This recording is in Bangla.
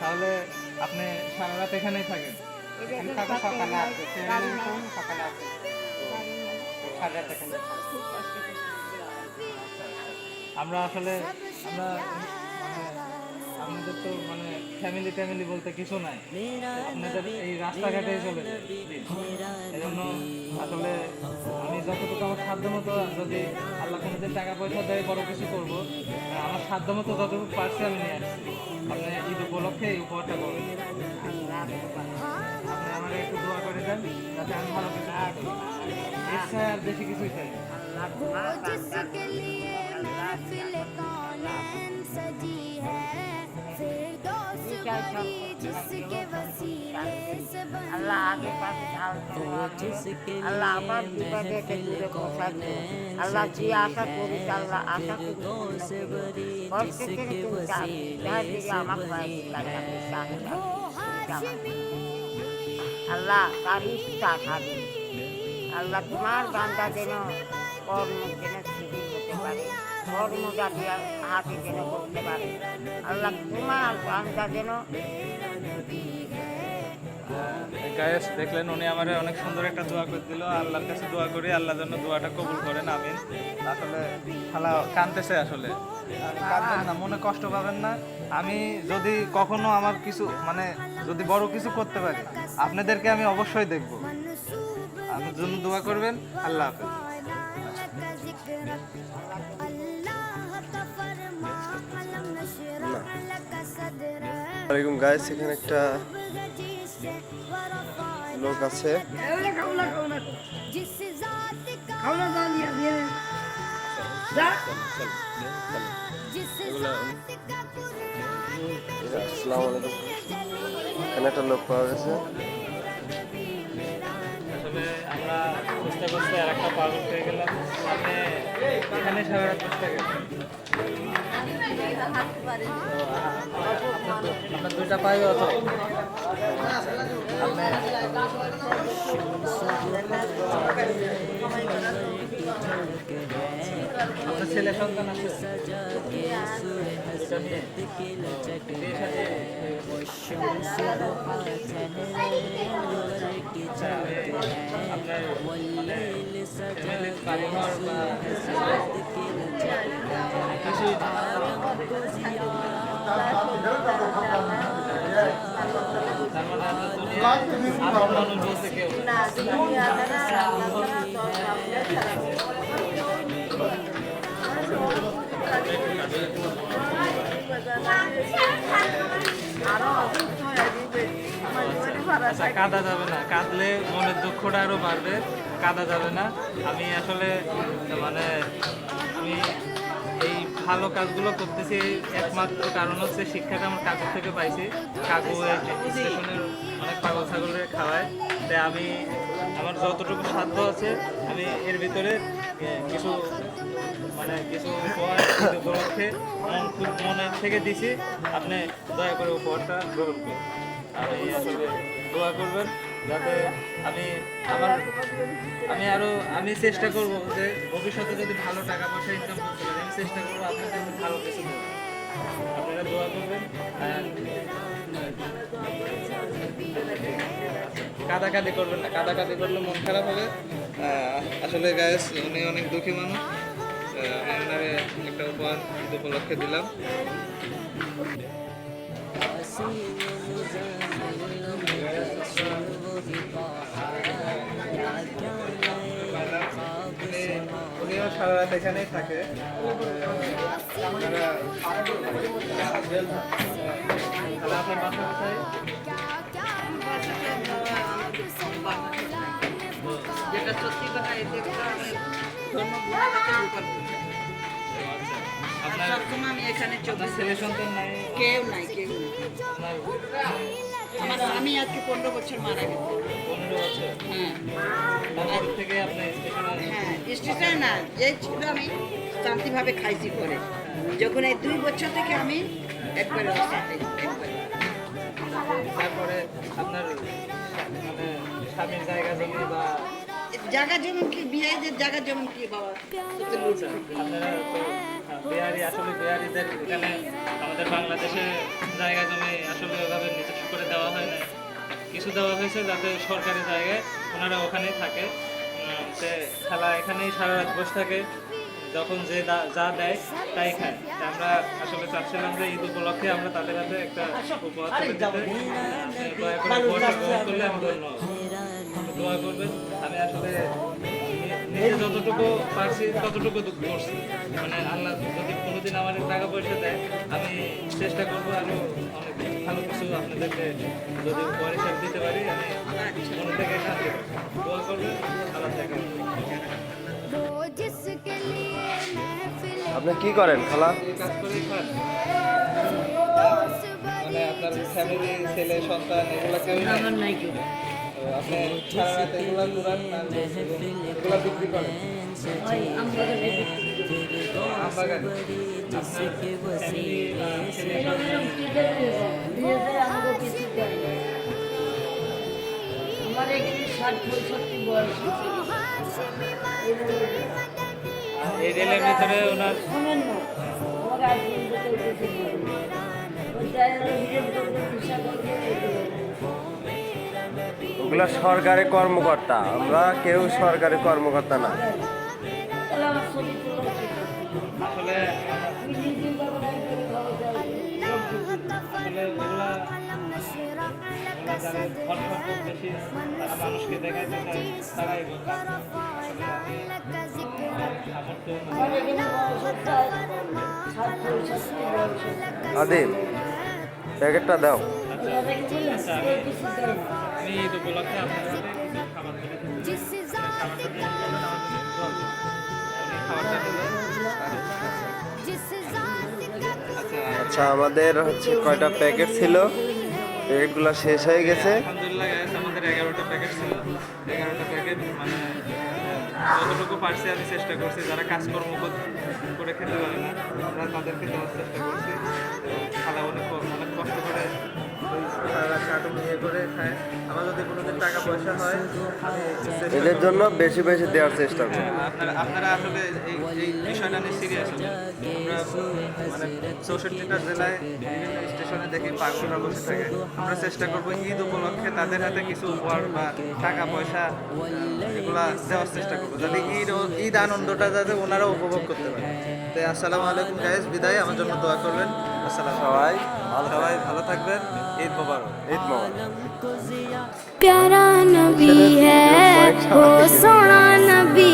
তাহলে আপনি সারা রাত এখানেই থাকেন? আমরা আসলে আমরা মানে আমাদের তো মানে ফ্যামিলি ট্যামিলি বলতে কিছু নাই আপনাদের এই রাস্তাঘাটে চলে যায় এজন্য আসলে আমি যতটুকু আমার সাধ্য মতো যদি আল্লাহ কোনোদিন টাকা পয়সা দেয় বড় কিছু করব আমার সাধ্য মতো যতটুকু পারছি আমি নিয়ে আসছি আপনি ঈদ উপলক্ষে এই উপহারটা করবেন আপনি আমার একটু দোয়া করে দেন যাতে আমি ভালো কিছু করতে পারি। ইচ্ছা আর বেশি কিছুই চাই না। আল্লাহ তোমার বান্দা जिसके लिए महफिल कौनैन सजी है আল্লাহ আগে পাশে ঢাল আল্লাহ আমার বিপদে দূরে পৌঁছাবে আল্লাহ যে তোমার গানটা যেন কর্ম পারে কর্ম জাতীয় হাতে করতে পারে। আল্লাহ তোমার যেন গায়েস, দেখলেন উনি আমার অনেক সুন্দর একটা দোয়া করে দিল। আল্লাহর কাছে দোয়া করি, আল্লাহ যেন দোয়াটা কবুল করেন আমি আসলে খালা কানতেছে আসলে। কাঁদবেন না, মনে কষ্ট পাবেন না। আমি যদি কখনো আমার কিছু মানে যদি বড় কিছু করতে পারি, আপনাদেরকে আমি অবশ্যই দেখব। আমার জন্য দোয়া করবেন, আল্লাহ হাফেজ। का जिक्र अल्लाह का फरमा अलम नशरा लक सदरा ওয়ালাইকুম গাইস এখানে একটা जिससे वरफा লোক আছে जिस जात का जिस जात का कुरान আসসালামু আলাইকুম এখানে একটা লোক পাওয়া গেছে আসলে আমরা চেষ্টা করতে আর একটা পাগল পেয়ে গেলাম আপনি এখানে সারা রাত চেষ্টা আপনার দুইটা পাই অত আপনার ছেলে সন্তান আছে আপনার মানে মানে মানুষ বলতে কেউ আচ্ছা কাঁদা যাবে না। কাঁদলে মনের দুঃখটা আরও বাড়বে। কাঁদা যাবে না। আমি আসলে মানে আমি এই ভালো কাজগুলো করতেছি একমাত্র কারণ হচ্ছে শিক্ষাটা আমার কাকুর থেকে পাইছি। কাকু স্টেশনের অনেক পাগল ছাগলের খাওয়ায়। তাই আমি আমার যতটুকু সাধ্য আছে আমি এর ভিতরে কিছু মানে কিছু উপহার উপলক্ষে মন খুব মনের থেকে দিছি। আপনি দয়া করে উপহারটা গ্রহণ করুন। আর এই আসলে দোয়া করবেন যাতে আমি আমার আমি আরও আমি চেষ্টা করব যে ভবিষ্যতে যদি ভালো টাকা পয়সা ইনকাম করতে পারি, আমি চেষ্টা করব আপনাদের ভালো কিছু আপনারা দোয়া করবেন। কাদাকাদি করবেন না, কাদাকাদি করলে মন খারাপ হবে। আসলে গায়েস উনি অনেক দুঃখী মানুষ। ওনারে একটা উপহার উপলক্ষে দিলাম। উনিও সারা রাত এখানেই থাকে। আপনার বাসা কোথায় যেটা সত্যি কথা এতে আমি সবসময় আমি এখানে চোখ আপনার ছেলে সন্তান নাই। কেউ নাই কেউ নাই। আপনার আমার স্বামী আজকে পনেরো বছর মারা গেছে। হ্যাঁ। হ্যাঁ স্টেশনে না যে ছিল আমি শান্তিভাবে খাইছি করে যখন এই দুই বছর থেকে আমি একবারে। তারপরে আপনার মানে স্বামীর জায়গা জমি বা জায়গা যেমন কি বিয়ে জায়গা যেমন কি বাবা? আপনারা বিহারি আসলে বিহারিদের এখানে আমাদের বাংলাদেশে জায়গা জমি আসলে ওইভাবে নিজস্ব করে দেওয়া হয় না কিছু দেওয়া হয়েছে যাতে সরকারি জায়গায় ওনারা ওখানেই থাকে। তে খেলা এখানেই সারা রাত বসে থাকে। যখন যে যা দেয় তাই খায়। আমরা আসলে চাচ্ছিলাম যে ঈদ উপলক্ষে আমরা তাদের হাতে একটা উপহার তুলে দিতে। দয়া করে করলে আমি ধন্য দোয়া করবেন আমি আসলে নিজে যতটুকু পারছি ততটুকু দুঃখ করছি। মানে আল্লাহ যদি কোনোদিন আমার টাকা পয়সা দেয় আমি চেষ্টা করব আমি অনেক ভালো কিছু আপনাদেরকে যদি পরে সব দিতে পারি আমি মনে থেকে শান্তি দোয়া করব আল্লাহ থেকে আপনি কি করেন খালা? কাজ করি মানে আপনার ফ্যামিলি ছেলে সন্তান এগুলো কেউ নাই কেউ আপনি সারা রাত এগুলো ঘুরান আর এগুলো বিক্রি করেন আমবাগানে আপনার ফ্যামিলি ছেলে সন্তান এই রেলের ভিতরে ওনার ওগুলো সরকারি কর্মকর্তা আমরা কেউ সরকারি কর্মকর্তা না। আদিল প্যাকেটটা দাও। আচ্ছা আমাদের হচ্ছে কয়টা প্যাকেট ছিল? প্যাকেটগুলো শেষ হয়ে গেছে। আলহামদুলিল্লাহ, আমাদের এগারোটা প্যাকেট ছিল। এগারোটা প্যাকেট মানে আমি চেষ্টা করছি, যারা কাজকর্ম করে খেতে পারে না তাদেরকে দেওয়ার চেষ্টা করছি। খালা অনেক অনেক কষ্ট করে সারা কার্টুন ইয়ে করে খায়। আমার যদি কোনোদিন টাকা পয়সা হয় এদের জন্য বেশি বেশি দেওয়ার চেষ্টা করব। হ্যাঁ, আপনারা আপনারা আসলে এই এই বিষয়টা নিয়ে সিরিয়াস আমরা মানে চৌষট্টিটা জেলায় বিভিন্ন স্টেশনে দেখি পাগলরা বসে থাকে। আমরা চেষ্টা করব ঈদ উপলক্ষে তাদের হাতে কিছু উপহার বা টাকা পয়সা এগুলা দেওয়ার চেষ্টা করব। যাতে ঈদ ও- ঈদ আনন্দটা যাতে ওনারা উপভোগ করতে পারে। তো আসসালামু আলাইকুম গাইজ বিদায়। আমার জন্য দোয়া করবেন। আসসালাম সবাই সবাই ভালো থাকবেন। عید مبارک عید مبارک۔ پیارا نبی ہے وہ سونا نبی